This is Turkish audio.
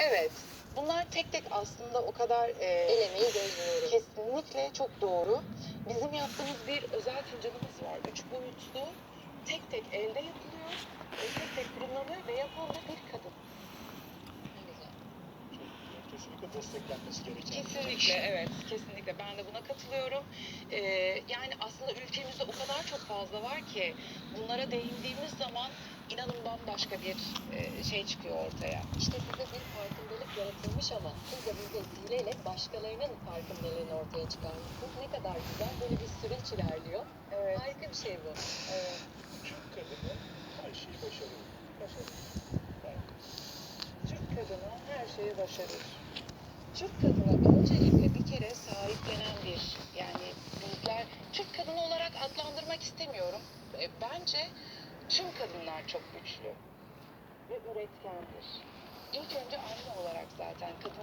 Evet. Bunlar tek tek aslında o kadar e, El emeği göz nuru. kesinlikle çok doğru. Bizim yaptığımız bir özel fincanımız var. Üç boyutlu. Tek tek elde yapılıyor. e, Tek tek fırınlanıyor ve yapan da bir kadın. Kesinlikle desteklenmesi gereken. Kesinlikle evet. Kesinlikle ben de buna katılıyorum. Ee, yani aslında ülkemizde o kadar çok fazla var ki bunlara değindiğimiz zaman inanın bambaşka bir e, şey çıkıyor ortaya. İşte size bir farkındalık yaratılmış ama siz de bu vesileyle başkalarının farkındalığını ortaya çıkarmışsınız. Ne kadar güzel. Böyle bir süreç ilerliyor. Evet. Harika bir şey bu. evet. Türk kadını her şeyi başarıyor. Başarır. Evet. Türk kadını her şeyi başarır. Türk kadını öncelikle bir kere sahiplenen bir yani bizler Türk kadını olarak adlandırmak istemiyorum. E, bence Tüm kadınlar çok güçlü ve üretkendir. İlk önce anne olarak zaten kadınlar